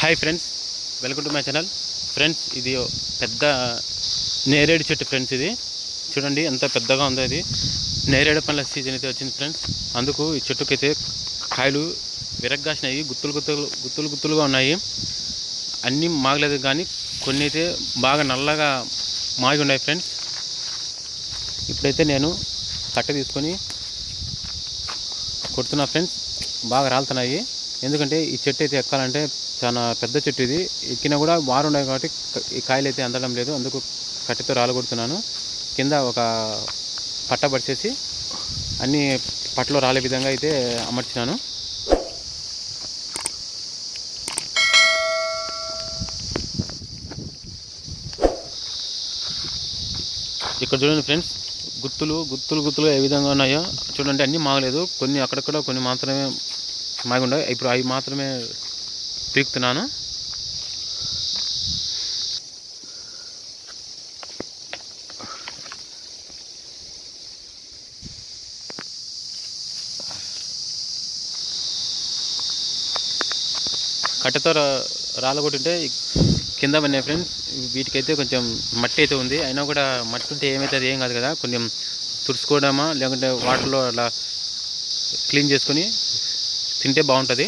Hi friends welcome to my channel friends ఇది పెద్ద నేరేడు చెట్టు ఫ్రెండ్స్ ఇది. చూడండి ఎంత పెద్దగా ఉందో ఇది. నేరేడు పండ్ల సీజన్ అయితే వచ్చింది ఫ్రెండ్స్ అందుకు ఈ చెట్టుకైతే కాయలు విరగ్గాసినాయి గుత్తులు గుత్తులు గుత్తులు గుత్తులుగా ఉన్నాయి. అన్నీ మాగలేదు కానీ కొన్ని అయితే బాగా నల్లగా మాగి ఉన్నాయి ఫ్రెండ్స్ ఇప్పుడైతే నేను కట్ట తీసుకొని కొడుతున్నా ఫ్రెండ్స్ బాగా రాలుతున్నాయి. ఎందుకంటే ఈ చెట్టు అయితే ఎక్కాలంటే చాలా పెద్ద చెట్టు ఇది. ఎక్కినా కూడా వారు ఉన్నాయి కాబట్టి ఈ కాయలు అయితే అందడం లేదు. అందుకు కట్టెతో రాలగొడుతున్నాను కింద ఒక పట్ట పడిచేసి అన్ని పట్టలో రాలే విధంగా అయితే అమర్చినాను. ఇక్కడ చూడండి ఫ్రెండ్స్ గుత్తులు గుత్తులు గుత్తులు ఏ విధంగా ఉన్నాయో. చూడండి అన్నీ మాగలేదు. కొన్ని అక్కడక్కడ కొన్ని మాత్రమే మాకు ఉండవు. ఇప్పుడు అవి మాత్రమే పీకుతున్నాను. కట్టెతో రా- రాలగొట్టుంటే కింద పడినాయి ఫ్రెండ్స్ వీటికైతే కొంచెం మట్టి అయితే ఉంది. అయినా కూడా మట్టి ఉంటే ఏమవుతుంది ఏం కాదు కదా. కొంచెం తుడుచుకోవడమా లేకుంటే వాటర్లో అలా క్లీన్ చేసుకొని తింటే బాగుంటుంది.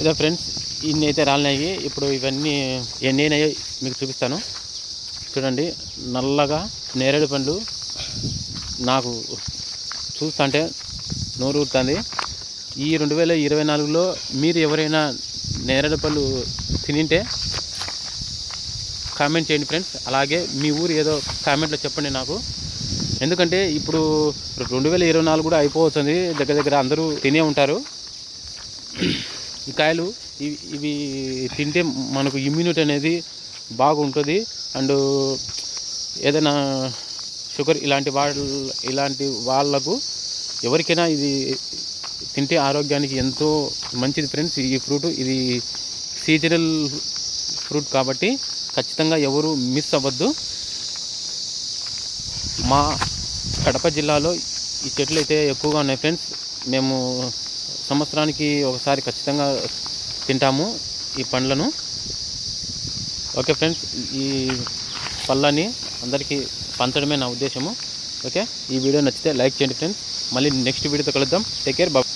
ఇదే ఫ్రెండ్స్ ఇన్ని అయితే రాలినాయి. ఇప్పుడు ఇవన్నీ ఎన్ని అయినాయో మీకు చూపిస్తాను. చూడండి నల్లగా నేరేడు పండ్లు నాకు చూస్తుంటే నోరు ఊరుతుంది. ఈ రెండు వేల ఇరవై నాలుగులో మీరు ఎవరైనా నేరేడు పళ్ళు తినింటే కామెంట్ చేయండి ఫ్రెండ్స్ అలాగే మీ ఊరు ఏదో కామెంట్లో చెప్పండి నాకు. ఎందుకంటే ఇప్పుడు రెండు వేల ఇరవై నాలుగు కూడా అయిపోతుంది దగ్గర దగ్గర అందరూ తినే ఉంటారు. ఈ కాయలు ఇవి ఇవి తింటే మనకు ఇమ్యూనిటీ అనేది బాగుంటుంది. అండ్ ఏదైనా షుగర్ ఇలాంటి వాళ్ళ ఇలాంటి వాళ్ళకు ఎవరికైనా ఇది తింటే ఆరోగ్యానికి ఎంతో మంచిది ఫ్రెండ్స్ ఈ ఫ్రూట్ ఇది సీజనల్ ఫ్రూట్ కాబట్టి ఖచ్చితంగా ఎవరు మిస్ అవ్వద్దు. మా కడప జిల్లాలో ఈ చెట్లు అయితే ఎక్కువగా ఉన్నాయి ఫ్రెండ్స్ మేము సంవత్సరానికి ఒకసారి ఖచ్చితంగా తింటాము ఈ పండ్లను. ఓకే ఫ్రెండ్స్ ఈ పళ్ళని అందరికీ పంచడమే నా ఉద్దేశము. ఓకే ఈ వీడియో నచ్చితే లైక్ చేయండి ఫ్రెండ్స్ మళ్ళీ నెక్స్ట్ వీడియోతో కలుద్దాం. టేక్ కేర్ బాబు